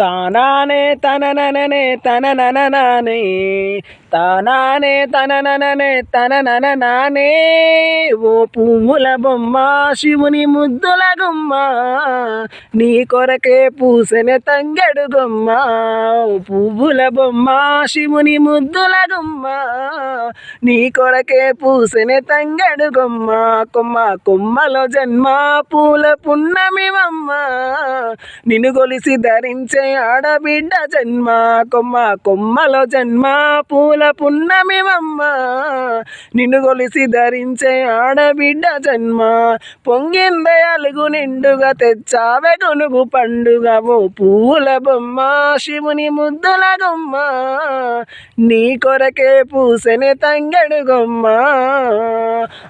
తానానే తననననే తననననానే తానానే తననననే తననననానే. ఓ పువ్వుల బొమ్మ శివుని ముద్దుల గుమ్మ నీ కొరకే పూసెన తంగడు గుమ్మ. పువ్వుల బొమ్మ శివుని ముద్దుల గుమ్మ నీ కొరకే పూసెన తంగడు గుమ్మ. కొమ్మ కొమ్మలో జన్మ పూల పున్నమివమ్మ. నిన్ను గొలిసి ధరించే ఆడబిడ్డ జన్మ కొమ్మ కొమ్మలో జన్మ పూల పున్నమివమ్మ. నిన్ను గొలిసి ధరించే ఆడబిడ్డ జన్మ పొంగిందే అలుగు నిండుగా తెచ్చావే గొనుగు పండుగ ఓ పూల బొమ్మ శివుని ముద్దుల గుమ్మ. నీ కొరకే పూసెనే తంగడు గొమ్మ.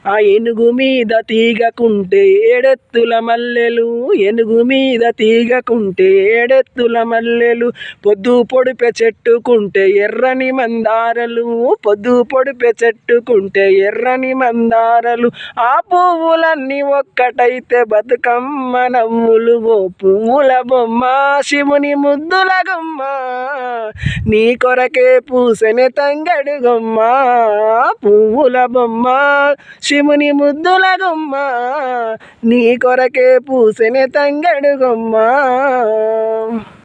ఆ ఏనుగు మీద తీగకుంటే ఏడెత్తుల మల్లెలు. ఏనుగు మీద తీగకుంటే ఏడెత్తుల మల్లెలు. పొద్దు పొడిపె చెట్టుకుంటే ఎర్రని మందారలు. పొద్దు పొడిపె చెట్టుకుంటే ఎర్రని మందారలు. ఆ పువ్వులన్నీ ఒక్కటైతే బతుకమ్మ నవ్వులు. ఓ పువ్వుల బొమ్మ శివుని ముద్దుల గుమ్మ. నీ కొరకే పూసెని తంగడుగొమ్మ పువ్వుల బొమ్మ శివుని ముద్దుల గొమ్మ. నీ కొరకే పూసెని తంగడుగొమ్మ.